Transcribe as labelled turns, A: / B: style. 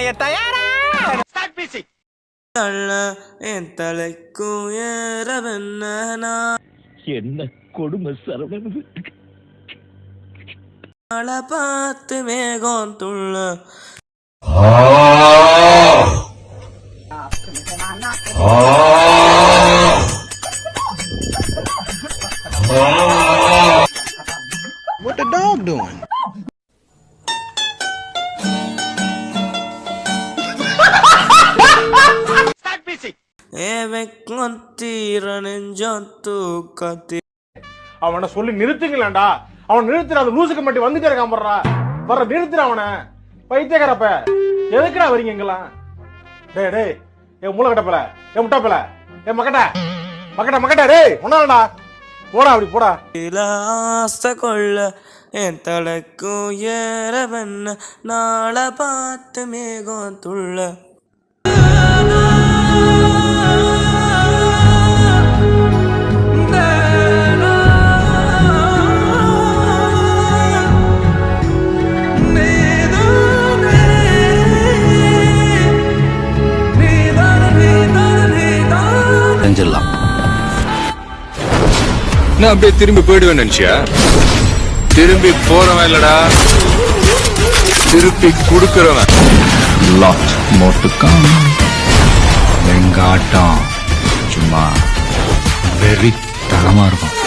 A: தயாரா?
B: தள்ள என் தலைக்கும் ஏறவென்ன
C: என்ன கொடுமை சரவணன்
B: நாளை பார்த்து மேகம் துள்ள.
A: What the dog doing?
D: அவனை சொல்லி நிறுத்துங்களேன்டா. அவன் நிறுத்துற அந்த லூசுக்கு மட்டும் வந்துட்டே இருக்கான் போடுறா வர்ற நிறுத்துற அவனை. பைத்தியக்காரப்ப. எதுக்குடா வரீங்க இங்கெல்லாம்? டேய் டேய் என் மூளை கட்டப்பல என் முட்டாப்பல என் மக்கட்ட மக்கட்ட மக்கட்ட டேய் ஒன்னாடா போடா அப்படி போடா.
B: ஆசை கொள்ள என் தலைக்கும் ஏறவென்ன நாளை பார்த்து மேகம் துள்ள
E: செஞ்சிடலாம் நான் அப்படியே திரும்பி போயிடுவேன் நினைச்சியா? திரும்பி போறவன் இல்லடா. திருப்பி குடுக்கறவன். லாட் மோட்டுக்கான் வெங்காட்டம். சும்மா வெறித்தனமா இருக்கும்.